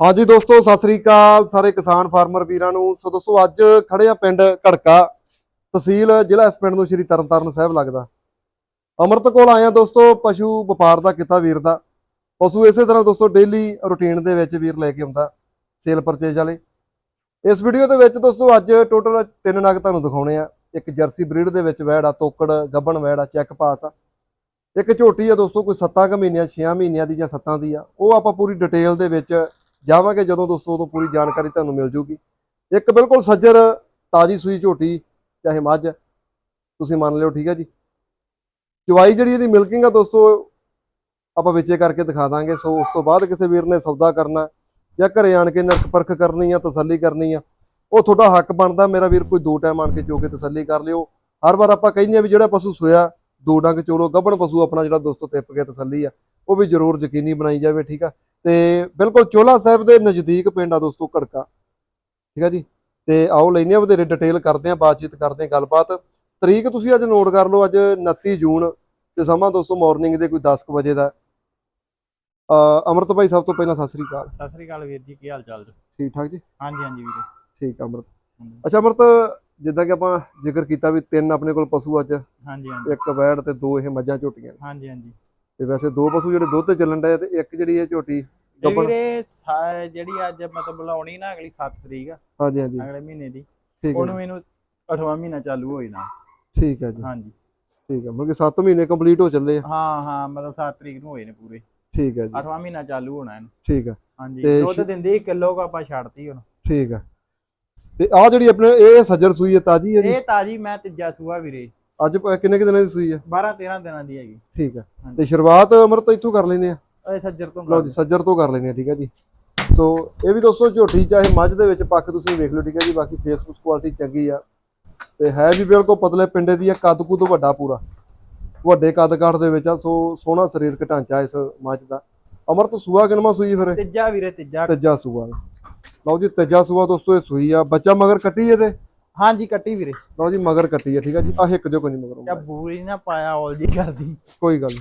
ਹਾਂਜੀ ਦੋਸਤੋ, ਸਤਿ ਸ੍ਰੀ ਅਕਾਲ ਸਾਰੇ ਕਿਸਾਨ ਫਾਰਮਰ ਵੀਰਾਂ ਨੂੰ। ਸੋ ਦੋਸਤੋ, ਅੱਜ ਖੜੇ ਆ ਪਿੰਡ ਘੜਕਾ, ਤਹਿਸੀਲ ਜ਼ਿਲ੍ਹਾ ਇਸ ਪਿੰਡ ਨੂੰ ਸ਼੍ਰੀ ਤਰਨਤਾਰਨ ਸਾਹਿਬ ਲੱਗਦਾ। ਅਮਰਤ ਕੋਲ ਆਇਆ ਦੋਸਤੋ, ਪਸ਼ੂ ਵਪਾਰ ਦਾ ਕੀਤਾ ਵੀਰ ਦਾ। ਪਸ਼ੂ ਇਸੇ ਤਰ੍ਹਾਂ ਦੋਸਤੋ ਡੇਲੀ ਰੁਟੀਨ ਦੇ ਵਿੱਚ ਵੀਰ ਲੈ ਕੇ ਆਉਂਦਾ ਸੇਲ ਪਰਚੇਜ ਵਾਲੇ। ਇਸ ਵੀਡੀਓ ਦੇ ਵਿੱਚ ਦੋਸਤੋ, ਅੱਜ ਟੋਟਲ ਤਿੰਨ ਨਗ ਤੁਹਾਨੂੰ ਦਿਖਾਉਣੇ ਆ। ਇੱਕ ਜਰਸੀ ਬਰੀਡ ਦੇ ਵਿੱਚ ਵੈੜ ਆ, ਤੋਕੜ, ਗੱਬਣ ਵੈੜ ਆ, ਚੈੱਕ ਪਾਸ ਆ। ਇੱਕ ਝੋਟੀ ਆ ਦੋਸਤੋ, ਕੋਈ 7 ਕੁ ਮਹੀਨਿਆਂ 6 ਮਹੀਨਿਆਂ ਦੀ ਜਾਂ 7 ਦੀ ਆ। ਉਹ ਆਪਾਂ ਪੂਰੀ ਡਿਟੇਲ ਦੇ ਵਿੱਚ ਜਾਵਾਂਗੇ ਜਦੋਂ ਦੋਸਤੋ ਉਦੋਂ ਪੂਰੀ ਜਾਣਕਾਰੀ ਤੁਹਾਨੂੰ ਮਿਲ ਜੂਗੀ। ਇੱਕ ਬਿਲਕੁਲ ਸੱਜਰ, ਤਾਜੀ ਸੂਈ ਝੋਟੀ, ਚਾਹੇ ਮੱਝ, ਤੁਸੀਂ ਮੰਨ ਲਿਓ, ਠੀਕ ਹੈ ਜੀ। ਚਵਾਈ ਜਿਹੜੀ ਇਹਦੀ ਮਿਲਕਿੰਗ ਆ ਦੋਸਤੋ, ਆਪਾਂ ਵਿੱਚੇ ਕਰਕੇ ਦਿਖਾ ਦਾਂਗੇ। ਸੋ ਉਸ ਤੋਂ ਬਾਅਦ ਕਿਸੇ ਵੀਰ ਨੇ ਸੌਦਾ ਕਰਨਾ, ਜਾਂ ਘਰੇ ਆਣ ਕੇ ਨਰਕ ਪਰਖ ਕਰਨੀ ਆ, ਤਸੱਲੀ ਕਰਨੀ ਆ, ਉਹ ਤੁਹਾਡਾ ਹੱਕ ਬਣਦਾ। ਮੇਰਾ ਵੀਰ ਕੋਈ ਦੋ ਟਾਈਮ ਆਣ ਕੇ ਜੋ ਕੇ ਤਸੱਲੀ ਕਰ ਲਿਓ। ਹਰ ਵਾਰ ਆਪਾਂ ਕਹਿੰਦੇ ਆ ਵੀ ਜਿਹੜਾ ਪਸ਼ੂ ਸੋਇਆ, ਦੋ ਡੰਗ ਚੋਲੋ, ਗੱਭਣ ਪਸ਼ੂ ਆਪਣਾ ਜਿਹੜਾ ਦੋਸਤੋ ਤਿੱਪ ਕੇ ਤਸੱਲੀ ਆ, ਉਹ ਵੀ ਜ਼ਰੂਰ ਯਕੀਨੀ ਬਣਾਈ ਜਾਵੇ, ਠੀਕ ਆ। ਤੇ ਬਿਲਕੁਲ ਚੋਲਾ ਸਾਹਿਬ ਦੇ ਨਜ਼ਦੀਕ ਪਿੰਡ ਆ ਦੋਸਤੋ ਘੜਕਾ। ਠੀਕ ਆ ਜੀ? ਤੇ ਆਓ ਲੈਨੇ ਆ ਵਧੇਰੇ ਡਿਟੇਲ ਕਰਦੇ ਆ ਬਾਤਚੀਤ ਕਰਦੇ ਆ ਗੱਲਬਾਤ। ਤਰੀਕ ਤੁਸੀਂ ਅੱਜ ਨੋਟ ਕਰ ਲਓ ਅੱਜ 29 ਜੂਨ ਤੇ ਸਮਾਂ ਦੋਸਤੋ ਮਾਰਨਿੰਗ ਦੇ ਕੋਈ 10 ਕੁ ਵਜੇ ਦਾ। ਅ ਅਮਰਤ ਭਾਈ ਸਭ ਤੋਂ ਪਹਿਲਾਂ ਸਤਿ ਸ੍ਰੀ ਅਕਾਲ। ਸਤਿ ਸ੍ਰੀ ਅਕਾਲ ਵੀਰ ਜੀ ਕੀ ਹਾਲ ਚਾਲ? ਜੀ ਠੀਕ ਠਾਕ ਜੀ? ਹਾਂਜੀ ਹਾਂਜੀ ਵੀਰੇ। ਠੀਕ ਆ ਅਮਰਤ। ਅੱਛਾ ਅਮਰਤ ਜਿੱਦਾਂ ਕਿ ਆਪਾਂ ਜ਼ਿਕਰ ਕੀਤਾ ਵੀ ਤਿੰਨ ਆਪਣੇ ਕੋਲ ਪਸ਼ੂ ਅੱਜ। ਹਾਂਜੀ ਹਾਂਜੀ। ਇੱਕ ਵੈੜ ਤੇ ਦੋ ਇਹ ਮੱਝਾਂ ਝੋਟੀਆਂ ਹਾਂਜੀ ਹਾਂਜੀ। ਤੇ ਵੈਸੇ ਦੋ ਪਸ਼ੂ ਜਿਹੜੇ ਦੁੱਧ ਤੇ ਚੱਲਣ ਡਏ ਆ ਤੇ ਇੱਕ ਜਿਹੜੀ ਇਹ ਝੋਟੀ ਇਹ ਗੱਭਣ ਵੀਰੇ ਸਾ- ਜਿਹੜੀ ਅੱਜ ਮਤਲਬ ਬੁਲਾਉਣੀ ਨਾ ਅਗਲੀ 7 ਤਰੀਕ ਆ, ਹਾਂਜੀ ਹਾਂਜੀ। ਅਗਲੇ ਮਹੀਨੇ ਦੀ। ਠੀਕ ਹੈ ਉਹਨੂੰ ਇਹਨੂੰ 8ਵਾਂ ਮਹੀਨਾ ਚਾਲੂ ਹੋਈ ਨਾ ਠੀਕ ਹੈ ਜੀ। ਹਾਂਜੀ। ਠੀਕ ਹੈ ਮਤਲਬ ਕਿ 7 ਮਹੀਨੇ ਕੰਪਲੀਟ ਹੋ ਚੱਲੇ ਆ। ਹਾਂ ਹਾਂ ਮਤਲਬ 7 ਤਰੀਕ ਨੂੰ ਹੋਏ ਨੇ ਪੂਰੇ। ਠੀਕ ਹੈ ਜੀ। 8ਵਾਂ ਮਹੀਨਾ ਚਾਲੂ ਹੋਣਾ ਇਹਨੂੰ। ਠੀਕ ਹੈ। ਹਾਂਜੀ ਤੇ ਦੁੱਧ ਸ਼- ਦਿੰਦੀ ਕਿਲੋ ਕਾ ਆਪਾਂ ਛੱਡਤੀ ਹੁਣ ਠੀਕ ਹੈ। ਤੇ ਆ ਜਿਹੜੀ ਆਪਣੇ ਇਹ ਸੱਜਰ ਸੂਈ ਹੈ ਤਾਜੀ ਹੈ ਜੀ? ਇਹ ਤਾਜੀ ਮੈਂ ਤੀਜਾ ਸੂਆ ਵੀਰੇ। ਅੱਜ ਪ- ਕਿੰਨੇ ਕਿ ਦਿਨਾਂ ਦੀ ਸੂਈ ਹੈ 12 13 ਦਿਨਾਂ ਦੀ ਹੈਗੀ। ਠੀਕ ਹੈ। ਤੇ ਸ਼ੁਰੂਆਤ ਅਮਰਤ ਇੱਥੋਂ ਕਰ ਲੈਨੇ ਆ? ਇਹ ਸੱਜਰ ਤੋਂ ਲਓ ਜੀ ਸੱਜਰ ਤੋਂ ਕਰ ਲੈਨੇ ਆ ਠੀਕ ਹੈ ਜੀ। ਸੋ ਇਹ ਵੀ ਦੋਸਤੋ ਝੋਟੀ ਚਾਹੇ ਮੱਝ ਦੇ ਵਿੱਚ ਪੱਖ ਤੁਸੀਂ ਵੇਖ ਲਓ ਠੀਕ ਹੈ ਜੀ। ਬਾਕੀ ਫੇਸਬੁੱਕ ਕੁਆਲਿਟੀ ਚੰਗੀ ਆ। ਤੇ ਹੈ ਵੀ ਬਿਲਕੁਲ ਪਤਲੇ ਪਿੰਡੇ ਦੀ ਆ ਕੱਦ ਕੁੱਦ ਵੱਡਾ ਪੂਰਾ। ਵੱਡੇ ਕੱਦ ਕਾਠ ਦੇ ਵਿੱਚ ਆ ਸੋ ਸੋਹਣਾ ਸਰੀਰਕ ਢਾਂਚਾ ਇਸ ਮੱਝ ਦਾ। ਅਮਰਤ ਸੂਆ ਕਿਨਮਾ ਸੂਈ ਫਿਰ ਇਹ? ਤੀਜਾ ਵੀਰੇ ਤੀਜਾ। ਤੀਜਾ ਸੂਆ। ਲਓ ਜੀ ਤੀਜਾ ਸੂਆ ਦੋਸਤੋ ਇਹ ਸੂਈ ਆ। ਬੱਚਾ ਮਗਰ ਕੱਟੀ ਇਹਦੇ? ਹਾਂਜੀ ਕੱਟੀ ਵੀਰੇ। ਲਓ ਜੀ ਮਗਰ ਕੱਟੀ ਆ ਠੀਕ ਆ ਜੀ? ਆ ਹਿੱਕ ਦਿਓ ਕੋਈ ਨਹੀਂ ਮਗਰ। ਬੂਰੀ ਨਾ ਪਾਇਆ ਔਲ ਜੀ ਕਰਦੀ ਕੋਈ ਗੱਲ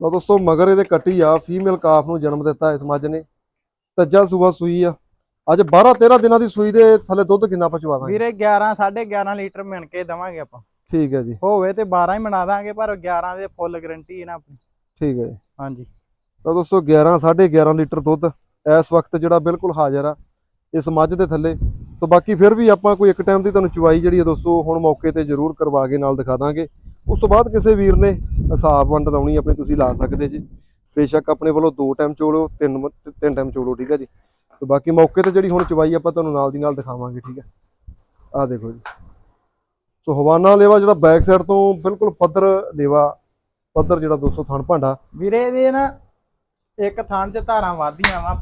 ਲਓ ਦੋਸਤੋ ਮਗਰ ਇਹਦੇ ਕੱਟੀ ਆ ਫੀਮੇਲ ਕਾਫ ਨੂੰ ਜਨਮ ਦਿੱਤਾ ਇਸ ਮੱਝ ਨੇ। ਤੀਜਾ ਸੂਆ ਸੂਈ ਆ। ਅੱਜ 12 13 ਦਿਨਾਂ ਦੀ ਸੂਈ ਦੇ ਥੱਲੇ ਦੁੱਧ ਕਿੰਨਾ ਪਚਵਾ ਦਾਂਗੇ? ਵੀਰੇ 11 11.5 ਲੀਟਰ ਮਿਣ ਕੇ ਦਵਾਂਗੇ ਆਪਾਂ। ਠੀਕ ਹੈ ਜੀ। ਹੋਵੇ ਤੇ 12 ਹੀ ਬਣਾ ਦਾਂਗੇ ਪਰ 11 ਦੇ ਫੁੱਲ ਗਾਰੰਟੀ ਹੈ ਨਾ ਆਪਣੀ। ਠੀਕ ਹੈ ਜੀ। ਹਾਂਜੀ। ਤਾਂ ਦੋਸਤੋ 11 11.5 ਲੀਟਰ ਦੁੱਧ। ਇਸ ਵਕਤ ਜਿਹੜਾ ਬਿਲਕੁਲ ਹਾਜ਼ਰ ਆ ਇਸ ਮੱਝ ਦੇ ਥੱਲੇ। ਤਾਂ ਬਾਕੀ ਫਿਰ ਵੀ ਆਪਾਂ ਕੋਈ ਇੱਕ ਟਾਈਮ ਦੀ ਤੁਹਾਨੂੰ ਚੁਆਈ ਜਿਹੜੀ ਹੈ ਦੋਸਤੋ, ਹੁਣ ਮੌਕੇ ਤੇ ਜ਼ਰੂਰ ਕਰਵਾ ਕੇ ਨਾਲ ਦਿਖਾ ਦਾਂਗੇ। ਉਸ ਤੋਂ ਬਾਅਦ ਕਿਸੇ ਵੀਰ ਨੇ ਹਿਸਾਬ ਵੰਡ ਲਾਉਣੀ ਆਪਣੀ, ਤੁਸੀਂ ਲਾ ਸਕਦੇ ਜੀ। ਬੇਸ਼ੱਕ ਆਪਣੇ ਵੱਲੋਂ ਦੋ ਟਾਈਮ ਚੋਲੋ, ਤਿੰਨ ਤਿੰਨ ਟਾਈਮ ਚੋਲੋ, ਠੀਕ ਹੈ ਜੀ। ਤੇ ਬਾਕੀ ਮੌਕੇ ਤੇ ਜਿਹੜੀ ਹੁਣ ਚਵਾਈ ਆਪਾਂ ਤੁਹਾਨੂੰ ਨਾਲ ਦੀ ਨਾਲ ਦਿਖਾਵਾਂਗੇ, ਠੀਕ ਹੈ ਆਹ ਦੇਖੋ ਜੀ। ਸੋ ਹਵਾਨਾ ਲੇਵਾ ਜਿਹੜਾ ਬੈਕ ਸਾਈਡ ਤੋਂ ਬਿਲਕੁਲ ਪੱਧਰ ਲੇਵਾ, ਪੱਧਰ ਜਿਹੜਾ ਦੋਸਤੋ ਥਣ ਭਾਂਡਾ। ਵੀਰੇ, ਇਹਦੇ ਨਾ ਇੱਕ ਥਾਂ ਤੇ ਧਾਰਾਂ ਵਾਧੀਆਂ ਵਾ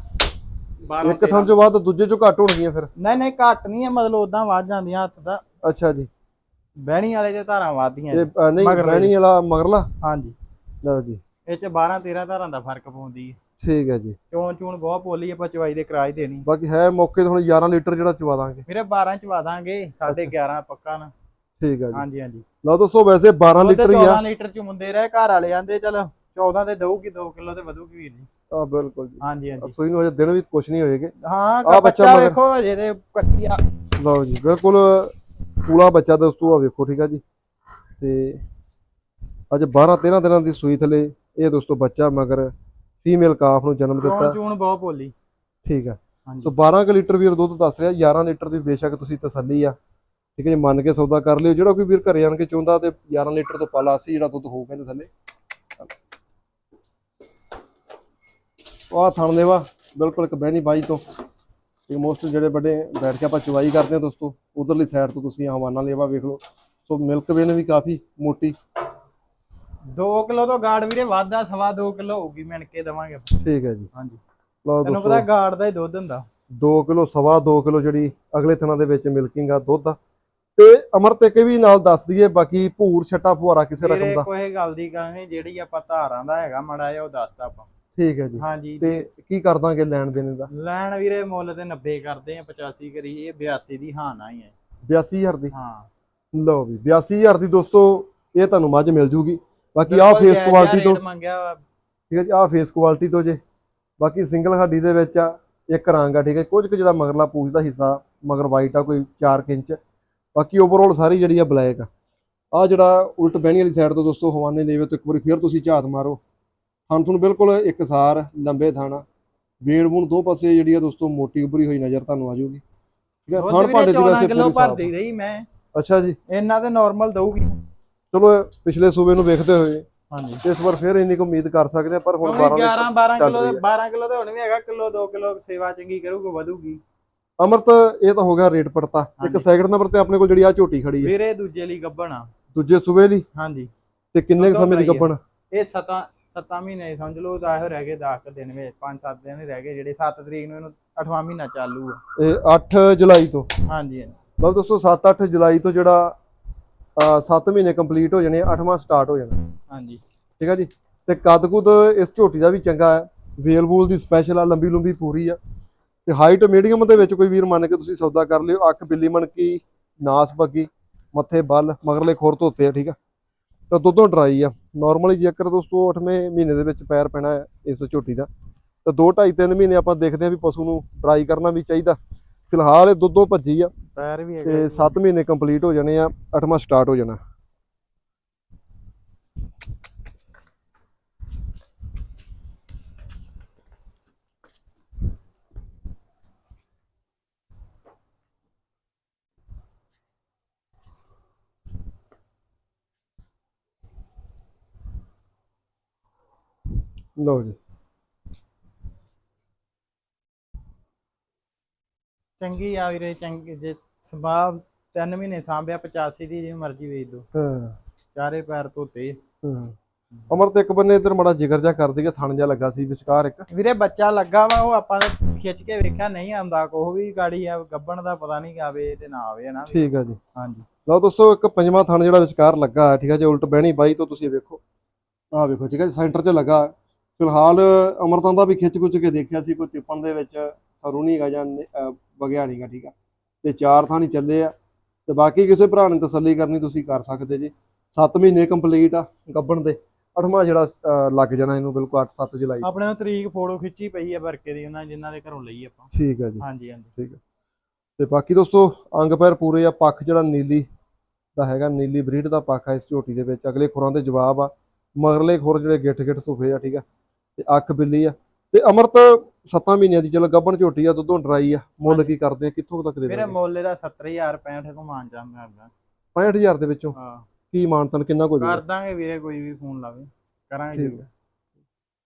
12 ਇੱਕ ਥਾਂ ਚੋਂ ਬਾਅਦ ਦੂਜੇ ਚੋਂ ਘੱਟ ਹੋਣਗੀਆਂ ਫਿਰ? ਨਹੀਂ ਨਹੀਂ ਘੱਟ ਨਹੀਂ ਹੈ ਮਤਲਬ ਉਦਾਂ ਵੱਧ ਜਾਂਦੀਆਂ ਹੱਥ ਦਾ ਅੱਛਾ ਜੀ। ਬਹਿਣੀ ਵਾਲੇ ਤੇ ਧਾਰਾਂ ਵਾਧੀਆਂ ਇਹ ਅ, ਨਹੀਂ ਬਹਿਣੀ ਵਾਲਾ ਮਗਰਲਾ? ਹਾਂਜੀ। ਲਓ ਜੀ। ਇਹ ਚ 12 13 ਧਾਰਾਂ ਦਾ ਫ਼ਰਕ ਪਾਉਂਦੀ ਹੈ। ਠੀਕ ਹੈ ਜੀ। ਚੋਣ ਚੂਣ ਬਹੁਤ ਪੋਲੀ ਆਪਾਂ ਚਵਾਈ ਦੇ ਕਿਰਾਏ ਦੇਣੀ। ਬਾਕੀ ਹੈ ਮੌਕੇ ਤੇ ਹੁਣ 11 ਲੀਟਰ ਜਿਹੜਾ ਚਵਾ ਦਾਂਗੇ। ਵੀਰੇ 12 ਚਵਾ ਦਾਂਗੇ 11.5 ਪੱਕਾ ਨਾ। ਠੀਕ ਹੈ ਜੀ। ਹਾਂਜੀ ਹਾਂਜੀ। ਲਓ ਦੋਸਤੋ ਵੈਸੇ 12 ਦੁੱਧ ਲੀਟਰ ਹੀ ਆ। 14 ਲੀਟਰ ਚ ਮੁੰਡੇ ਰਹੇ ਘਰ ਵਾਲੇ ਆਂਦੇ ਚਲ 14 ਤੇ ਦਊਗੀ 2 ਕਿਲੋ ਤੇ ਵਧੂਗੀ ਵੀਰ ਜੀ। ਆ ਬਿਲਕੁਲ ਜੀ। ਹਾਂਜੀ ਹਾਂਜੀ। ਸੋਈ ਨੂੰ ਦਿਨ ਵੀ ਕੁਝ ਨਹੀਂ ਹੋਏਗੇ। ਹਾਂ ਆਹ ਬੱਚਾ ਵੇਖੋ ਹਜੇ ਤੇ ਕੱਟੀ ਆ ਲਓ ਜੀ ਬਿਲਕੁਲ ਪੂਲਾ ਬੱਚਾ ਦੋਸਤੋ ਆ ਵੇਖੋ ਠੀਕ ਆ ਜੀ। ਤੇ ਅੱਜ 12 13 ਦਿਨਾਂ ਦੀ ਸੂਈ ਥਲੇ ਇਹ ਦੋਸਤੋ ਬੱਚਾ ਮਗਰ ਫੀਮੇਲ ਕਾਫ ਨੂੰ ਜਨਮ ਦਿੱਤਾ। ਚੂਣ ਬਹੁਤ ਪੋਲੀ ਠੀਕ ਆ। ਸੋ 12 ਕੁ ਲੀਟਰ ਵੀਰ ਦੁੱਧ ਦੱਸ ਰਿਹਾ 11 ਲੀਟਰ ਦੀ ਬੇਸ਼ੱਕ ਤੁਸੀਂ ਤਸੱਲੀ ਆ। ਠੀਕ ਹੈ ਜੀ ਮੰਨ ਕੇ ਸੌਦਾ ਕਰ ਲਿਓ। ਜਿਹੜਾ ਕੋਈ ਵੀਰ ਘਰੇ ਆਣ ਕੇ ਚਾਹੁੰਦਾ ਤੇ 11 ਲੀਟਰ ਤੋਂ ਪਲੱਸ ਜਿਹੜਾ ਦੁੱਧ ਹੋਊਗਾ ਇਹਦੇ ਥੱਲੇ। ਆਹ ਥਣ ਦੇਵਾ ਬਿਲਕੁਲ ਇੱਕ ਬਹਿਣੀ ਬਾਈ ਤੋਂ। ਇਹ ਮੋਸਟ ਜਿਹੜੇ ਵੱਡੇ ਬੈਠ ਕੇ ਆਪਾਂ ਚੁਵਾਈ ਕਰਦੇ ਹਾਂ ਦੋਸਤੋ ਉਧਰਲੀ ਸਾਈਡ ਤੋਂ ਤੁਸੀਂ ਹਵਾਨਾ ਲੇਵਾ ਵੇਖ ਲਓ। ਸੋ ਮਿਲਕ ਵੇਨ ਵੀ ਕਾਫੀ ਮੋਟੀ। 2 ਕਿਲੋ ਤੋਂ ਗਾੜ ਵੀਰੇ ਵਾਧਾ ਸਵਾ 2 ਕਿਲੋ ਹੋਊਗੀ ਮਿਣ ਕੇ ਦਵਾਂਗੇ ਆਪਾਂ। ਠੀਕ ਹੈ ਜੀ। ਹਾਂਜੀ। ਲਓ ਤੈਨੂੰ ਦੋਸਤੋ। ਪਤਾ ਗਾੜ ਦਾ ਹੀ ਦੁੱਧ ਹੁੰਦਾ। 2 ਕਿਲੋ ਸਵਾ 2 ਕਿਲੋ ਜਿਹੜੀ ਅਗਲੇ ਥਣਾ ਦੇ ਵਿੱਚ ਮਿਲਕਿੰਗ ਆ ਦੁੱਧ ਆ। ਤੇ ਅਮਰ ਤੇ ਕੇ ਵੀ ਨਾਲ ਦੱਸ ਦਈਏ ਬਾਕੀ ਭੂਰ ਛੱਟਾ ਫੁਹਾਰਾ ਕਿਸੇ ਰਕਮ ਦਾ। ਕੋਈ ਗੱਲ ਦੀ ਨਹੀਂ ਜਿਹੜੀ ਆਪਾਂ ਧਾਰਾਂ ਦਾ ਹੈਗਾ ਮੜਾ ਜਿਹਾ ਉਹ ਦੱਸਦਾ ਆਪਾਂ। ਠੀਕ ਹੈ ਜੀ। ਹਾਂਜੀ ਤੇ ਕੀ ਕਰ ਦਾਂਗੇ ਲੈਣ ਦੇਣ ਦਾ? ਲੈਣ ਵੀਰੇ ਮੁੱਲ ਤੇ 90 ਕਰਦੇ ਆ 85 ਕਰੀਏ 82 ਦੀ ਹਾਂ ਨਾ ਹੀ। ਹੈ 82000 ਦੀ? ਹਾਂ। ਲਓ ਵੀ 82000 ਦੀ ਦੋਸਤੋ ਇਹ ਤੁਹਾਨੂੰ ਮੱਝ ਮਿਲ ਜੂਗੀ। ਬਾਕੀ ਆਹ ਫੇਸ ਕੁਆਲਿਟੀ ਤੋਂ। ਠੀਕ ਹੈ ਜੀ ਆਹ ਫੇਸ ਕੁਆਲਿਟੀ ਤੋਂ ਜੇ। ਬਾਕੀ ਸਿੰਗਲ ਹੱਡੀ ਦੇ ਵਿੱਚ ਆ ਇੱਕ ਰੰਗ ਆ ਠੀਕ ਹੈ। ਕੁਝ ਕੁ ਜਿਹੜਾ ਮਗਰਲਾ ਪੂਛ ਦਾ ਹਿੱਸਾ ਮਗਰ ਵਾਈਟ ਆ ਕੋਈ 4 ਇੰਚ। ਬਾਕੀ ਓਵਰਆਲ ਸਾਰੀ ਜਿਹੜੀ ਆ ਬਲੈਕ ਆ। ਆ ਜਿਹੜਾ ਉਲਟ ਬਹਿਣੀ ਵਾਲੀ ਸਾਈਡ ਤੋਂ ਦੋਸਤੋ ਹਵਾਨੇ ਲੇਵੇ ਤੋਂ ਇੱਕ ਵਾਰੀ ਫੇਰ ਤੁਸੀਂ ਝਾਤ ਮਾਰੋ। ਥਣ ਤੁਹਾਨੂੰ ਬਿਲਕੁਲ ਇੱਕਸਾਰ ਲੰਬੇ ਥਾਣਾ। ਵੇਣ ਵੂਣ ਦੋ ਪਾਸੇ ਜਿਹੜੀ ਆ ਦੋਸਤੋ ਮੋਟੀ ਉੱਭਰੀ ਹੋਈ ਨਜ਼ਰ ਤੁਹਾਨੂੰ ਆ ਜਾਊਗੀ। ਠੀਕ ਹੈ ਥਣ ਭਾਂਡੇ ਦੀ 14 ਵੈਸੇ ਪੂਰੀ ਭਰਦੀ ਰਹੀ ਮੈਂ। ਅੱਛਾ ਜੀ। ਇਹਨਾਂ ਤੇ ਨਾਰਮਲ ਦਊਗੀ। ਚਲੋ ਪਿਛਲੇ ਸੂਬੇ ਨੂੰ ਵੇਖਦੇ ਹੋਏ ਹਾਂਜੀ। ਇਸ ਵਾਰ ਫੇਰ ਇੰਨੀ ਕੁ ਉਮੀਦ ਕਰ ਸਕਦੇ ਆ ਪਰ ਹੁਣ 12 ਕਿਉਂਕਿ 11 12 ਚੱਲ ਕਿਲੋ ਰਹੀ ਦੇ 12 ਕਿਲੋ ਤੇ ਹੁਣ ਵੀ ਹੈਗਾ ਕਿਲੋ 2 ਕਿਲੋ ਸੇਵਾ ਚੰਗੀ ਕਰੂਗਾ ਵਧੂਗੀ। ਅਮਰਤ ਇਹ ਤਾਂ ਹੋ ਗਿਆ ਰੇਟ ਪੜਤਾ। ਇੱਕ। ਸੈਕਿੰਡ ਨੰਬਰ ਤੇ ਆਪਣੇ ਕੋਲ ਜਿਹੜੀ ਆ ਝੋਟੀ ਖੜੀ ਹੈ। ਵੀਰੇ ਦੂਜੇ ਲਈ ਗੱਬਣ ਆ। ਦੂਜੇ ਸੂਬੇ ਲਈ? ਹਾਂਜੀ। ਤੇ ਕਿੰਨੇ ਸਮੇਂ ਦੀ। ਗੱਭਣ? ਇਹ 7 7 ਮਹੀਨੇ ਸਮਝ ਲਓ ਤਾਂ ਇਹੋ ਰਹਿ ਗਏ 10 ਦਿਨ ਵਿੱਚ 5-7 ਦਿਨ ਹੀ ਰਹਿ ਗਏ ਜਿਹੜੇ 7 ਤਰੀਕ ਨੂੰ ਇਹਨੂੰ 8ਵਾਂ ਮਹੀਨਾ ਚਾਲੂ ਆ। ਇਹ 8 ਜੁਲਾਈ ਤੋਂ? ਹਾਂਜੀ। ਲਓ ਦੋਸਤੋ 7-8 ਜੁਲਾਈ ਤੋਂ ਜਿਹੜਾ 7 ਮਹੀਨੇ ਕੰਪਲੀਟ ਹੋ ਜਾਣੇ 8ਵਾਂ ਸਟਾਰਟ ਹੋ ਜਾਣਾ। ਹਾਂਜੀ। ਠੀਕ ਆ ਜੀ? ਤੇ ਕੱਦ ਕੁਦ ਇਸ ਝੋਟੀ ਦਾ ਵੀ ਚੰਗਾ ਹੈ। ਵੇਲ ਵੂਲ ਦੀ ਸਪੈਸ਼ਲ ਆ ਲੰਬੀ ਲੰਬੀ ਪੂਰੀ ਆ। ਤੇ ਹਾਈਟ ਮੀਡੀਅਮ ਦੇ ਵਿੱਚ ਕੋਈ ਵੀਰ ਮੰਨ ਕੇ ਤੁਸੀਂ ਸੌਦਾ ਕਰ ਲਿਓ ਅੱਖ ਬਿੱਲੀ ਮਣਕੀ ਨਾਸ ਬੱਗੀ ਮੱਥੇ ਬੱਲ ਮਗਰਲੇ ਖੋਰ ਧੋਤੇ ਆ ਠੀਕ ਆ? ਤਾਂ ਦੁੱਧੋਂ ਡਰਾਈ ਆ। ਨਾਰਮਲੀ ਜੇਕਰ ਦੋਸਤੋ 8ਵੇਂ ਮਹੀਨੇ ਦੇ ਵਿੱਚ ਪੈਰ ਪੈਣਾ ਹੈ ਇਸ ਝੋਟੀ ਦਾ। ਤਾਂ 2 2.5 3 ਮਹੀਨੇ ਆਪਾਂ ਦੇਖਦੇ ਆ ਵੀ ਪਸ਼ੂ ਨੂੰ ਡਰਾਈ ਕਰਨਾ ਵੀ ਚਾਹੀਦਾ। ਫਿਲਹਾਲ ਇਹ ਦੁੱਧੋਂ ਭੱਜੀ ਆ ਪੈਰ ਵੀ ਹੈਗਾ ਤੇ 7 ਮਹੀਨੇ ਕੰਪਲੀਟ ਹੋ ਜਾਣੇ ਆ 8ਵਾਂ ਸਟਾਰਟ ਹੋ ਜਾਣਾ। ਲਓ ਜੀ। ਚੰਗੀ ਆ ਵੀਰੇ ਚੰਗੀ। ਜੇ ਸੰਭਾਲ 3 ਮਹੀਨੇ ਸਾਂਭਿਆ 85 ਦੀ ਜਿਵੇਂ ਮਰਜ਼ੀ ਵੇਚ ਦੋ ਹਾਂ। ਚਾਰੇ ਪੈਰ ਧੋਤੇ। ਹਾਂ। ਅਮਰ ਤੇ ਇੱਕ ਬੰਨੇ ਇਧਰ ਮੜਾ ਜਿਗਰ ਜਾ ਕਰ ਦਈਏ ਥਣ ਜਾ ਲੱਗਾ ਸੀ ਵਿਚਕਾਰ ਇੱਕ। ਵੀਰੇ ਬੱਚਾ ਲੱਗਾ ਵਾ ਉਹ ਆਪਾਂ ਨੇ ਖਿੱਚ ਕੇ ਵੇਖਿਆ ਨਹੀਂ ਆਉਂਦਾ। ਕੋਹ ਵੀ ਗਾੜੀ ਆ ਗੱਬਣ ਦਾ ਪਤਾ ਨਹੀਂ ਆਵੇ ਤੇ ਨਾ ਆਵੇ ਨਾ। ਠੀਕ ਆ ਜੀ। ਹਾਂਜੀ। ਲਓ ਦੋਸਤੋ ਇੱਕ ਪੰਜਵਾਂ ਥਣ ਜਿਹੜਾ ਵਿਚਕਾਰ ਲੱਗਾ ਹੈ ਠੀਕ ਹੈ ਜੀ ਉਲਟ ਬਹਿਣੀ ਬਾਈ ਤੋਂ ਤੁਸੀਂ ਵੇਖੋ। ਆਹ ਵੇਖੋ ਠੀਕ ਹੈ ਜੀ ਸੈਂਟਰ 'ਚ ਲੱਗਾ। ਹੈ। ਫਿਲਹਾਲ ਅਮਰਤਾਂ ਦਾ ਵੀ ਖਿੱਚ ਖੁੱਚ ਕੇ ਦੇਖਿਆ ਸੀ ਕੋਈ ਤਿੱਪਣ ਦੇ ਵਿੱਚ ਸਰੂ ਨਹੀਂ ਹੈਗਾ ਜਾਂ ਵਗਿਆ ਨਹੀਂਗਾ ਠੀਕ ਆ। ਤੇ ਚਾਰ ਥਾਣੀ ਚੱਲੇ ਆ। ਤੇ ਬਾਕੀ ਕਿਸੇ ਭਰਾ ਨੇ ਤਸੱਲੀ ਕਰਨੀ ਤੁਸੀਂ ਕਰ ਸਕਦੇ ਜੀ। 7 ਮਹੀਨੇ ਕੰਪਲੀਟ ਆ ਗੱਬਣ ਦੇ। ਅਠਵਾਂ ਜਿਹੜਾ ਅਹ, ਲੱਗ ਜਾਣਾ ਇਹਨੂੰ ਬਿਲਕੁਲ 8-7 ਜੁਲਾਈ। ਆਪਣੇ ਨੂੰ ਤਰੀਕ ਫੋਟੋ ਖਿੱਚੀ ਪਈ ਆ ਵਰਕੇ ਦੀ ਉਹਨਾਂ ਜਿਨ੍ਹਾਂ ਦੇ ਘਰੋਂ ਲਈ ਆਪਾਂ। ਠੀਕ ਹੈ ਜੀ। ਹਾਂਜੀ ਹਾਂਜੀ। ਤੇ ਬਾਕੀ ਦੋਸਤੋ ਅੰਗ ਪੈਰ ਪੂਰੇ ਆ ਪੱਖ ਜਿਹੜਾ ਨੀਲੀ ਦਾ ਹੈਗਾ ਨੀਲੀ ਬਰੀਡ ਦਾ ਪੱਖ ਆ ਇਸ ਝੋਟੀ ਦੇ ਵਿੱਚ। ਅਗਲੇ ਖੁਰਾਂ ਦੇ ਜਵਾਬ ਆ। ਮਗਰਲੇ ਖੁਰ ਜਿਹੜੇ ਗਿੱਠ ਗਿੱਠ ਧੁਫੇ ਆ ਠੀਕ ਆ। ਤੇ ਅੱਖ ਬਿੱਲੀ ਆ। ਤੇ ਅਮਰਤ 7 ਮਹੀਨਿਆਂ ਦੀ ਚਲੋ ਗੱਭਣ ਝੋਟੀ ਆ ਦੁੱਧੋਂ ਡਰਾਈ ਆ। ਮੁੱਲ ਕੀ ਕਰਦੇ ਆ ਕਿੱਥੋਂ ਤੱਕ ਦੇ ਮੇਰੇ ਦਾਂਗੇ? ਮੁੱਲ ਇਹਦਾ 70000 65 ਤੋਂ ਮਾਨ ਜਾਂਦਾ ਹੈਗਾ। 65000 ਦੇ ਵਿੱਚੋਂ? ਹਾਂ। ਕੀ ਮਾਨਤਨ ਕਿੰਨਾ ਕੁ ਹੋ ਕਰ ਦਾਂਗੇ ਵੀਰੇ ਕੋਈ ਵੀ ਫੋਨ ਲਾਵੇ। ਕਰਾਂਗੇ ਠੀਕ ਜ਼ਰੂਰ।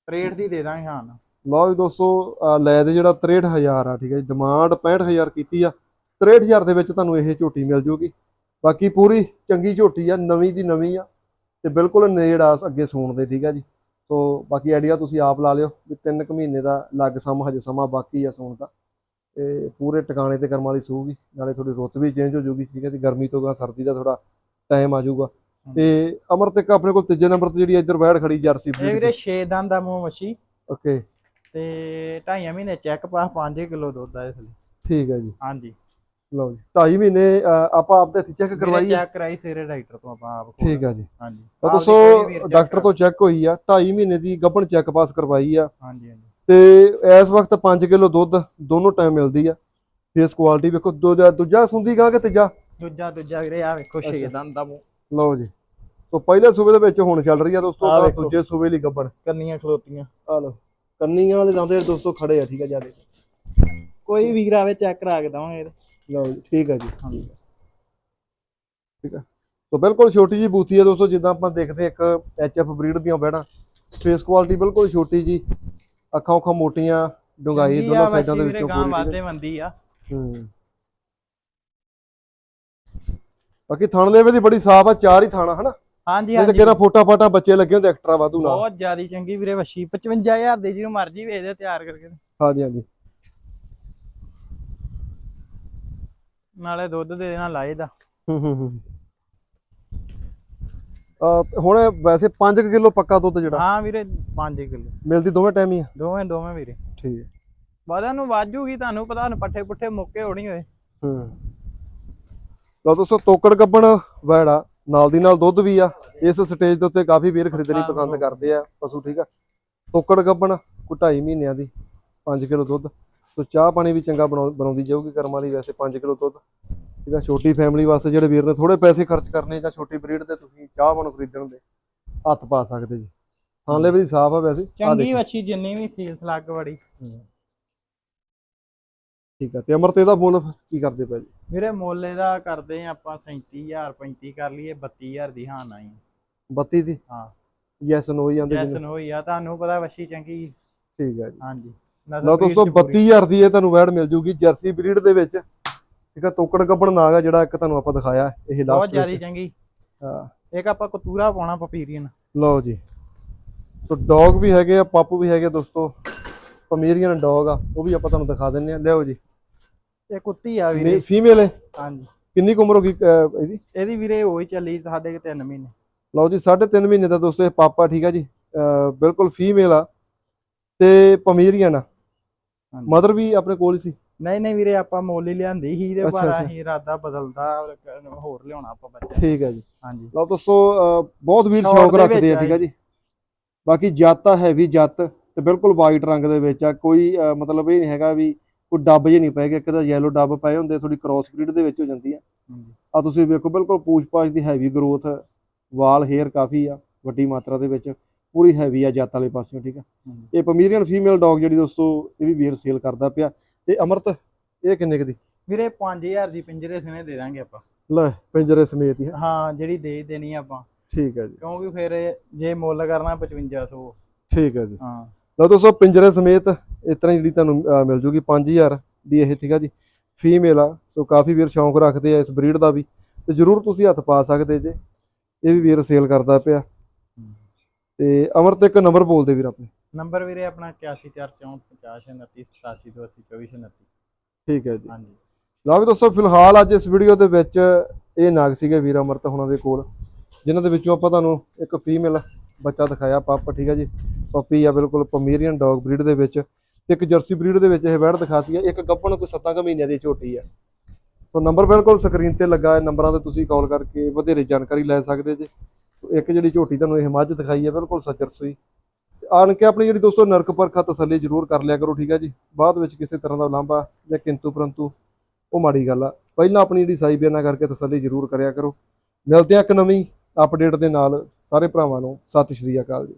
ਰੇਟ ਦੀ ਦੇ ਦਾਂਗੇ ਹਾਂ। ਨਾ ਲਓ ਵੀ ਦੋਸਤੋ ਲੈ ਦੇ ਜਿਹੜਾ 63000 ਆ ਠੀਕ ਹੈ ਜੀ। ਡਿਮਾਂਡ 65000 ਕੀਤੀ ਆ। 63000 ਦੇ ਵਿੱਚ ਤੁਹਾਨੂੰ ਇਹ ਝੋਟੀ ਮਿਲ ਜੂਗੀ। ਬਾਕੀ ਪੂਰੀ ਚੰਗੀ ਝੋਟੀ ਆ ਨਵੀਂ ਦੀ ਨਵੀਂ ਆ। ਤੇ ਬਿਲਕੁਲ ਨੇੜ ਆ ਅੱਗੇ ਸੂਣ ਦੇ ਠੀਕ ਆ ਜੀ। ਸੋ ਬਾਕੀ ਆਈਡੀਆ ਤੁਸੀਂ ਆਪ ਲਾ ਲਿਓ ਵੀ 3 ਕੁ ਮਹੀਨੇ ਦਾ ਲੱਗ ਸਮ ਹਜੇ ਸਮਾਂ ਬਾਕੀ ਆ ਸੂਣ ਦਾ। ਤੇ ਪੂਰੇ ਟਿਕਾਣੇ ਤੇ ਕਰਮ ਵਾਲੀ ਸੂਗੀ ਨਾਲੇ ਥੋੜੀ ਰੁੱਤ ਵੀ ਚੇਂਜ ਹੋ ਜੂਗੀ ਠੀਕ ਹੈ ਜੀ? ਗਰਮੀ ਤੋਂ ਗਾ ਸਰਦੀ ਦਾ ਥੋੜਾ ਟਾਈਮ ਆ ਜਾਊਗਾ। ਤੇ ਅਮਰਤ ਇੱਕ ਆਪਣੇ ਕੋਲ ਤੀਜੇ ਨੰਬਰ ਤੇ ਜਿਹੜੀ ਇੱਧਰ ਬੈਠ ਖੜੀ ਜਰਸੀ ਇਹ ਵੀਰੇ 6 ਦੰਦ ਦਾ ਮੂੰਹ ਮੱਛੀ। ਓਕੇ ਤੇ ਢਾਈਆਂ ਮਹੀਨੇ ਚੈੱਕ ਪਾਸ 5 ਕਿਲੋ ਦੁੱਧ ਆ ਇਸ ਲਈ। ਠੀਕ ਹੈ ਜੀ। ਹਾਂਜੀ। ਲਓ ਜੀ 2.5 ਮਹੀਨੇ ਆਪਾਂ ਆਪਦੇ ਹੱਥੀ ਚੈੱਕ ਕਰਵਾਈ ਚੈੱਕ ਕਰਾਈ ਸੇਰੇ ਡਾਕਟਰ ਤੋਂ ਆਪਾਂ ਆਪ ਠੀਕ ਆ ਜੀ। ਹਾਂਜੀ। ਵੀਰ check ਡਾਕਟਰ ਤੋਂ ਚੈੱਕ ਹੋਈ ਆ 2.5 ਮਹੀਨੇ ਦੀ ਗੱਭਣ ਚੈੱਕ ਪਾਸ ਕਰਵਾਈ ਆ। ਹਾਂਜੀ ਹਾਂਜੀ। ਤੇ ਇਸ ਵਕਤ 5 ਕਿਲੋ ਦੁੱਧ ਦੋਨੋਂ ਟਾਈਮ ਮਿਲਦੀ ਆ। ਫੇਸ ਕੁਆਲਿਟੀ ਵੇਖੋ ਦੂਜਾ ਦੂਜਾ ਸੁੰਦੀ ਗਾ ਕਿ ਤੀਜਾ? ਦੂਜਾ ਦੂਜਾ ਵੀਰੇ ਆ ਵੇਖੋ 6 ਦੰਦ ਦਾ ਮੂੰਹ। ਲਓ ਜੀ। ਤੋਂ ਪਹਿਲੇ ਸੂਬੇ ਦੇ ਵਿੱਚ ਹੁਣ ਚੱਲ ਰਹੀ ਆ ਦੋਸਤੋ ਵੇਖੋ। ਦੂਜੇ ਸੂਬੇ ਲਈ ਗੱਭਣ। ਕੰਨੀਆਂ ਖਲੋਤੀਆਂ। ਆ ਲਓ ਕੰਨੀਆਂ ਵਾਲੇ ਦੰਦ ਦੋਸਤੋ ਖੜੇ ਆ ਠੀਕ ਆ ਜਿਆਦੇ। ਕੋਈ ਵੀਰ ਆਵੇ ਚੈੱਕ ਕਰਾ ਕੇ ਦਵਾਂਗੇ। ਲਓ ਜੀ ਠੀਕ ਆ ਜੀ ਹਾਂਜੀ ਸੋ ਬਿਲਕੁਲ ਛੋਟੀ ਜੀ ਬੂਥੀ ਆ ਦੋਸਤੋ ਜਿੱਦਾਂ ਆਪਾਂ ਦੇਖਦੇ ਇੱਕ ਐਚਐਫ ਬਰੀਡ ਦੀਆਂ ਬੈੜਾਂ। ਫੇਸ ਕੁਆਲਿਟੀ ਬਿਲਕੁਲ ਛੋਟੀ ਜੀ ਅੱਖਾਂ ਉੱਖਾਂ ਮੋਟੀਆਂ ਡੁੰਗਾਈ ਦੋਨਾਂ ਸਾਈਡਾਂ ਦੇ ਵਿੱਚੋਂ ਪੂਰੀ ਵਾਧੇ ਮੰਦੀ ਆ। ਹੂੰ। ਬਾਕੀ ਥਣ ਲੈਵੇ ਦੀ ਬੜੀ ਸਾਫ਼ ਆ ਚਾਰ ਹੀ ਥਾਣਾ ਹਨਾ? ਹਾਂਜੀ ਤਾਂ ਹਾਂਜੀ। ਕਿਹੜਾ ਫੋਟਾ ਫਾਟਾ ਬੱਚੇ ਲੱਗੇ ਹੁੰਦੇ ਐਕਸਟਰਾ ਵਾਧੂ ਨਾਲ। ਬਹੁਤ ਜ਼ਿਆਦੀ ਚੰਗੀ ਵੀਰੇ ਵੱਛੀ। 55000 ਦੇ ਜਿਹਨੂੰ ਮਰਜ਼ੀ ਵੇਚ ਦੇ ਤਿਆਰ ਕਰਕੇ। ਹਾਂਜੀ ਹਾਂਜੀ। ਨਾਲੇ ਦੁੱਧ ਦੇ ਦੇਣਾ ਲਾਏ ਦਾ ਹੂੰ ਹੂੰ। ਹੂੰ ਆ ਹੁਣ ਇਹ ਵੈਸੇ 5 ਕਿਲੋ ਪੱਕਾ ਦੁੱਧ ਜਿਹੜਾ। ਹਾਂ ਵੀਰੇ 5 ਕਿਲੋ। ਮਿਲਦੀ ਦੋਵੇਂ ਟਾਈਮ ਹੀ ਆ। ਦੋਵੇਂ ਦੋਵੇਂ ਵੀਰੇ। ਠੀਕ ਹੈ। ਵਾਦਾਂ ਨੂੰ ਵਾਜੂਗੀ ਤੁਹਾਨੂੰ ਪਤਾ ਹੁਣ ਪੱਠੇ ਪੁੱਠੇ ਮੁੱਕੇ ਹੋਣੀ ਹੋਏ। ਹੂੰ। ਲਓ ਦੋਸਤੋ ਤੋਕੜ ਗੱਬਣ ਵੈੜਾ ਨਾਲ ਦੀ ਨਾਲ ਦੁੱਧ ਵੀ ਆ। ਇਸ ਸਟੇਜ ਦੇ ਉੱਤੇ ਕਾਫੀ ਵੀਰ ਖਰੀਦਣੀ ਪਸੰਦ। ਕਰਦੇ ਆ ਪਸ਼ੂ ਠੀਕ ਆ। ਤੋਕੜ ਗੱਬਣ ਕੋਈ 2.5 ਮਹੀਨਿਆਂ ਦੀ 5 ਕਿਲੋ ਦੁੱਧ। ਸੋ ਚਾਹ ਪਾਣੀ ਵੀ ਚੰਗਾ ਬਣਾਉ- ਬਣਾਉਂਦੀ ਜਾਊਗੀ ਕਰਮ ਵਾਲੀ ਵੈਸੇ 5 ਕਿਲੋ ਦੁੱਧ। ਆ ਛੋਟੀ ਫੈਮਿਲੀ ਵਾਸਤੇ ਜਿਹੜੇ ਵੀਰ ਨੇ ਥੋੜੇ ਪੈਸੇ ਖਰਚ ਕਰਨੇ ਜਾਂ ਛੋਟੀ ਬਰੀਡ ਦੇ ਤੁਸੀਂ ਚਾਹ ਬਣੋ ਖਰੀਦਣ ਦੇ ਹੱਥ ਪਾ ਸਕਦੇ ਜੀ। ਹਾਲੇ ਵੀ ਸਾਫ਼ ਆ ਵੈਸੇ। ਚੰਗੀ। ਵੱਛੀ ਜਿੰਨੀ ਵੀ ਸੀਲਸ ਲੱਗ ਵੜੀ ਠੀਕ ਆ ਤੇ ਅਮਰਤ ਇਹਦਾ ਮੁੱਲ ਕੀ ਕਰਦੇ ਪਏ ਜੀ? ਵੀਰੇ ਮੁੱਲ ਇਹਦਾ ਕਰਦੇ ਆ ਆਪਾਂ 37000 35 ਕਰ ਲਈਏ 32000 ਦੀ ਹਾਂ ਨਹੀਂ 32 ਦੀ? ਹਾਂ। ਯੈਸ ਨੋ ਹੀ ਜਾਂਦੇ ਜੈਸਨ ਹੋਈ ਆ। ਤੁਹਾਨੂੰ ਪਤਾ ਵੱਛੀ ਚੰਗੀ। ਠੀਕ ਹੈ ਜੀ। ਹਾਂਜੀ। ਲਓ ਦੋਸਤੋ 32000 ਦੀ ਇਹ ਤੁਹਾਨੂੰ ਵੈੜ ਮਿਲ ਜੂਗੀ ਜਰਸੀ ਬਰੀਡ ਦੇ ਵਿੱਚ। ਠੀਕ ਆ ਤੋਕੜ ਗੱਬਣ ਨਾਗ ਆ ਜਿਹੜਾ ਇੱਕ ਤੁਹਾਨੂੰ ਆਪਾਂ ਦਿਖਾਇਆ ਇਹ ਬਹੁਤ ਲਾਸਟ ਜ਼ਿਆਦੀ ਵਿੱਚ ਚੰਗੀ। ਹਾਂ। ਇੱਕ ਆਪਾਂ ਕਤੂਰਾ ਪਾਉਣਾ ਪਪੀਰੀਅਨ। ਲਓ ਜੀ। ਤੋ ਡੌਗ ਵੀ ਹੈਗੇ ਆ ਪਾਪੂ ਵੀ ਹੈਗੇ ਦੋਸਤੋ। ਪਮੀਰੀਅਨ ਡੌਗ ਆ ਉਹ ਵੀ ਆਪਾਂ ਤੁਹਾਨੂੰ ਦਿਖਾ ਦਿੰਨੇ ਆ। ਲਿਆਓ ਜੀ। ਇਹ ਕੁੱਤੀ ਆ ਵੀਰੇ। ਫੀਮੇਲ ਹੈ ਹਾਂਜੀ। ਕਿੰਨੀ ਉਮਰ ਹੋ ਗਈ ਇਹਦੀ? ਇਹਦੀ ਵੀਰੇ ਹੋਈ ਚੱਲੀ ਸਾਡੇ ਕੁ ਤਿੰਨ ਮਹੀਨੇ। ਲਓ ਜੀ 3.5 ਮਹੀਨੇ ਦਾ ਦੋਸਤੋ ਇਹ ਪਾਪਾ ਠੀਕ ਆ ਜੀ। ਬਿਲਕੁਲ ਫੀਮੇਲ ਆ। ਤੇ ਪਮੀਰੀਅਨ ਆ। ਮਦਰ ਵੀ ਆਪਣੇ ਕੋਲ ਹੀ ਸੀ? ਨਹੀਂ ਨਹੀਂ ਵੀਰੇ ਆਪਾਂ ਮੁੱਲ ਹੀ ਲਿਆਂਦੀ ਸੀ ਤੇ ਪਰ। ਅਸੀਂ ਇਰਾਦਾ ਬਦਲਦਾ ਹੋਰ ਲਿਆਉਣਾ ਆਪਾਂ ਬੱਚਾ ਠੀਕ ਹੈ ਜੀ। ਹਾਂਜੀ। ਲਓ ਦੋਸਤੋ ਬਹੁਤ ਵੀਰ ਸ਼ੌਕ ਰੱਖਦੇ ਆ ਠੀਕ ਆ ਜੀ। ਬਾਕੀ ਜੱਤ ਆ ਹੈਵੀ ਜੱਤ ਤੇ ਬਿਲਕੁਲ ਵਾਈਟ ਰੰਗ ਦੇ ਵਿੱਚ ਆ। ਕੋਈ ਮਤਲਬ ਇਹ ਨਹੀਂ ਹੈਗਾ ਵੀ ਕੋਈ ਡੱਬ ਜੇ ਨਹੀਂ ਪਏਗਾ ਇੱਕ ਤਾਂ ਯੈਲੋ ਡੱਬ ਪਏ ਹੁੰਦੇ ਥੋੜੀ ਕ੍ਰਾਸ ਬਰੀਡ ਦੇ ਵਿੱਚ ਹੋ ਜਾਂਦੀ ਆ। ਆ ਤੁਸੀਂ ਵੇਖੋ ਬਿਲਕੁਲ ਪੂਛ-ਪਾਛ ਦੀ ਹੈਵੀ ਗਰੋਥ ਵਾਲ ਹੇਅਰ ਕਾਫੀ ਆ ਵੱਡੀ ਮਾਤਰਾ ਦੇ ਵਿੱਚ। ਪੂਰੀ ਹੈਵੀ ਆ ਜੱਤ ਵਾਲੇ ਪਾਸਿਓਂ ਠੀਕ ਆ। ਇਹ ਪਮੀਰੀਅਨ ਫੀਮੇਲ ਡੌਗ ਜਿਹੜੀ ਦੋਸਤੋ ਇਹ ਵੀ ਵੀਰ ਸੇਲ ਕਰਦਾ ਪਿਆ। ਤੇ ਅਮਰਤ ਇਹ ਕਿੰਨੇ ਕੁ ਦੀ? ਵੀਰੇ 5000 ਦੀ ਪਿੰਜਰੇ ਸਨੇ ਦੇ ਦਾਂਗੇ ਆਪਾਂ। ਲੈ ਪਿੰਜਰੇ ਸਮੇਤ ਹੀ। ਹਾਂ ਜਿਹੜੀ ਦੇ ਦੇਣੀ ਆਪਾਂ। ਠੀਕ ਹੈ ਜੀ। ਕਿਉਂਕਿ ਫਿਰ ਜੇ ਮੁੱਲ ਕਰਨਾ 5500 ਠੀਕ ਹੈ ਜੀ। ਹਾਂ। ਲਓ ਦੋਸਤੋ ਪਿੰਜਰੇ ਸਮੇਤ ਇਸ ਤਰ੍ਹਾਂ ਜਿਹੜੀ ਤੁਹਾਨੂੰ ਮਿਲ ਜੂਗੀ 5000 ਦੀ ਇਹ ਠੀਕ ਆ ਜੀ। ਫੀਮੇਲ ਆ ਸੋ ਕਾਫੀ ਵੀਰ ਸ਼ੌਂਕ ਰੱਖਦੇ ਆ ਇਸ ਬਰੀਡ ਦਾ ਵੀ। ਤੇ ਜਰੂਰ ਤੁਸੀਂ ਹੱਥ ਪਾ ਸਕਦੇ ਜੇ। ਇਹ ਵੀ ਵੀਰ ਸੇਲ ਕਰਦਾ ਪਿਆ। ਤੇ ਅਮਰਤ ਇੱਕ ਨੰਬਰ ਬੋਲਦੇ ਵੀਰ ਆਪਣੇ। ਨੰਬਰ ਵੀਰੇ ਆਪਣਾ 8144502987282429 ਠੀਕ ਹੈ ਜੀ। ਹਾਂਜੀ। ਲਓ ਵੀ ਦੋਸਤੋ ਫਿਲਹਾਲ ਅੱਜ ਇਸ ਵੀਡੀਓ ਦੇ ਵਿੱਚ ਇਹ ਨਾਗ ਸੀਗੇ ਵੀਰ ਅਮਰਤ ਹੁਣਾਂ ਦੇ ਕੋਲ ਜਿਨ੍ਹਾਂ ਦੇ ਵਿੱਚੋਂ ਆਪਾਂ ਤੁਹਾਨੂੰ ਇੱਕ ਫੀਮੇਲ ਬੱਚਾ ਦਿਖਾਇਆ ਪੱਪ ਠੀਕ ਹੈ ਜੀ? ਪੱਪੀ ਆ ਬਿਲਕੁਲ ਪਮੀਰੀਅਨ ਡੌਗ ਬਰੀਡ ਦੇ ਵਿੱਚ ਤੇ ਇੱਕ ਜਰਸੀ ਬਰੀਡ ਦੇ ਵਿੱਚ ਇਹ ਵੈੜ ਦਿਖਾਤੀ ਹੈ ਇੱਕ ਗੱਭਣ ਕੋਈ 7 ਮਹੀਨਿਆਂ ਦੀ ਝੋਟੀ ਹੈ ਸੋ ਨੰਬਰ ਬਿਲਕੁਲ ਸਕਰੀਨ ਤੇ ਲੱਗਾ ਹੈ ਨੰਬਰਾਂ ਤੇ ਤੁਸੀਂ ਕਾਲ ਕਰਕੇ ਵਧੇਰੇ ਜਾਣਕਾਰੀ ਲੈ ਸਕਦੇ ਜੇ। ਇੱਕ ਜਿਹੜੀ ਝੋਟੀ ਤੁਹਾਨੂੰ ਇਹ ਮੱਝ ਦਿਖਾਈ ਹੈ, ਬਿਲਕੁਲ ਸੱਜਰ ਸੂਈ। ਆਣ ਕੇ ਆਪਣੀ ਜਿਹੜੀ ਦੋਸਤੋ ਨਰਕ ਪਰਖਾ ਤਸੱਲੀ ਜ਼ਰੂਰ ਕਰ ਲਿਆ ਕਰੋ, ਠੀਕ ਹੈ ਜੀ। ਬਾਅਦ ਵਿੱਚ ਕਿਸੇ ਤਰ੍ਹਾਂ ਦਾ ਲਾਂਭਾ ਜਾਂ ਕਿੰਤੂ ਪਰੰਤੂ, ਉਹ ਮਾੜੀ ਗੱਲ ਆ। ਪਹਿਲਾਂ ਆਪਣੀ ਜਿਹੜੀ ਸਾਈ ਬਿਆਨਾ ਕਰਕੇ ਤਸੱਲੀ ਜ਼ਰੂਰ ਕਰਿਆ ਕਰੋ। ਮਿਲਦੇ ਆ ਇੱਕ ਨਵੀਂ ਅਪਡੇਟ ਦੇ ਨਾਲ। ਸਾਰੇ ਭਰਾਵਾਂ ਨੂੰ ਸਤਿ ਸ਼੍ਰੀ ਅਕਾਲ ਜੀ।